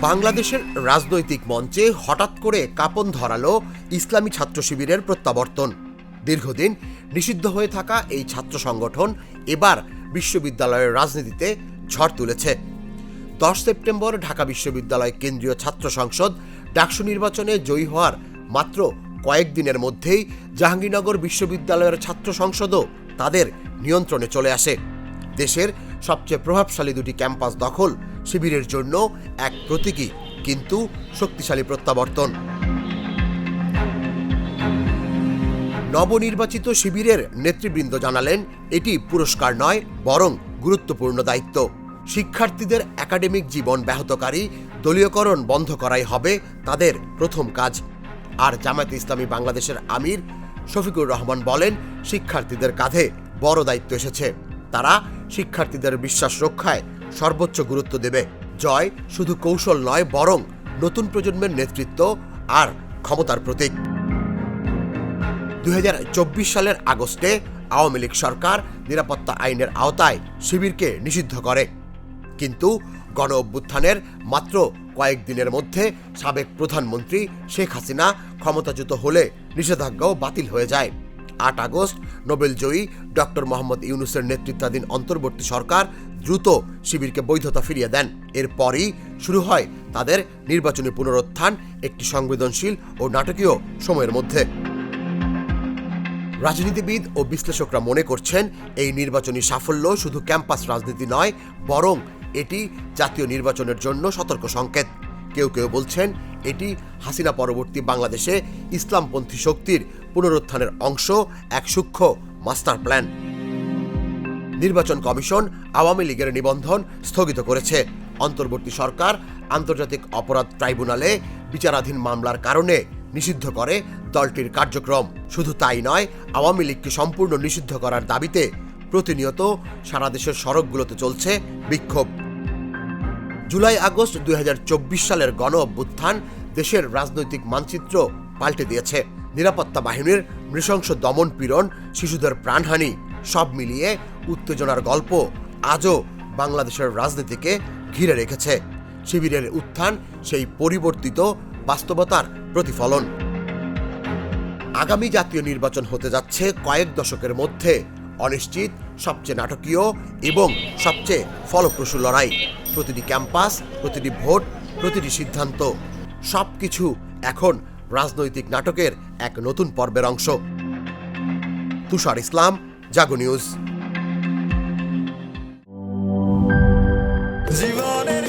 বাংলাদেশের রাজনৈতিক মঞ্চে হঠাৎ করে কাপন ধরালো ইসলামী ছাত্র শিবিরের প্রত্যাবর্তন। দীর্ঘদিন নিষিদ্ধ হয়ে থাকা এই ছাত্র সংগঠন এবার বিশ্ববিদ্যালয়ের রাজনীতিতে ঝড় তুলেছে। দশ সেপ্টেম্বর ঢাকা বিশ্ববিদ্যালয় কেন্দ্রীয় ছাত্র সংসদ ডাকসু নির্বাচনে জয়ী হওয়ার মাত্র কয়েকদিনের মধ্যেই জাহাঙ্গীরনগর বিশ্ববিদ্যালয়ের ছাত্র সংসদও তাদের নিয়ন্ত্রণে চলে আসে। দেশের সবচেয়ে প্রভাবশালী দুটি ক্যাম্পাস দখল শিবিরের জন্য এক প্রতীকী, কিন্তু শক্তিশালী প্রত্যাবর্তন। নবনির্বাচিত শিবিরের নেতৃবৃন্দ জানালেন, এটি পুরস্কার নয়, বরং গুরুত্বপূর্ণ দায়িত্ব। শিক্ষার্থীদের একাডেমিক জীবন ব্যাহতকারী, দলীয়করণ বন্ধ করাই হবে তাদের প্রথম কাজ। আর জামায়াত ইসলামী বাংলাদেশের আমির শফিকুর রহমান বলেন, শিক্ষার্থীদের কাঁধে বড় দায়িত্ব এসেছে। তারা শিক্ষার্থীদের বিশ্বাস রক্ষায় সর্বোচ্চ গুরুত্ব দেবে। জয় শুধু কৌশল নয়, বরং নতুন প্রজন্মের নেতৃত্ব আর ক্ষমতার প্রতীক। দু হাজার চব্বিশ সালের আগস্টে আওয়ামী লীগ সরকার নিরাপত্তা আইনের আওতায় শিবিরকে নিষিদ্ধ করে। কিন্তু গণ অভ্যুত্থানের মাত্র কয়েকদিনের মধ্যে সাবেক প্রধানমন্ত্রী শেখ হাসিনা ক্ষমতাচ্যুত হলে নিষেধাজ্ঞাও বাতিল হয়ে যায়। আট আগস্ট নোবেলজয়ী ডক্টর মোহাম্মদ ইউনুসের নেতৃত্বাধীন অন্তর্বর্তী সরকার দ্রুত শিবিরকে বৈধতা ফিরিয়ে দেন। এরপরই শুরু হয় তাদের নির্বাচনী পুনরুত্থান একটি সংবেদনশীল ও নাটকীয় সময়ের মধ্যে। রাজনীতিবিদ ও বিশ্লেষকরা মনে করছেন, এই নির্বাচনী সাফল্য শুধু ক্যাম্পাস রাজনীতি নয়, বরং এটি জাতীয় নির্বাচনের জন্য সতর্ক সংকেত। কেউ কেউ বলছেন এটি হাসিনা পরবর্তী বাংলাদেশে ইসলামপন্থী শক্তির পুনরুত্থানের অংশ, এক সূক্ষ্ম মাস্টার প্ল্যান। নির্বাচন কমিশন আওয়ামী লীগের নিবন্ধন স্থগিত করেছে। অন্তর্বর্তী সরকার আন্তর্জাতিক অপরাধ ট্রাইব্যুনালে বিচারাধীন মামলার কারণে নিষিদ্ধ করে দলটির কার্যক্রম। শুধু তাই নয়, আওয়ামী লীগকে সম্পূর্ণ নিষিদ্ধ করার দাবিতে প্রতিনিয়ত সারা দেশের সড়কগুলোতে চলছে বিক্ষোভ। জুলাই আগস্ট দু হাজার চব্বিশ সালের গণ অভ্যুত্থান দেশের রাজনৈতিক মানচিত্র পাল্টে দিয়েছে। নিরাপত্তা বাহিনীর নৃশংস দমন পীড়ন, শিশুদের প্রাণহানি, সব মিলিয়ে উত্তেজনার গল্প আজও বাংলাদেশের রাজনীতিকে ঘিরে রেখেছে। শিবিরের উত্থান সেই পরিবর্তিত বাস্তবতার প্রতিফলন। আগামী জাতীয় নির্বাচন হতে যাচ্ছে কয়েক দশকের মধ্যে। অনিশ্চিত, সবচেয়ে নাটকীয় এবং সবচেয়ে ফলপ্রসূ লড়াই। প্রতিটি ক্যাম্পাস, প্রতিটি ভোট, প্রতিটি সিদ্ধান্ত, সবকিছু এখন রাজনৈতিক নাটকের এক নতুন পর্বের অংশ। তুষার ইসলাম, জাগো নিউজ। জীবনের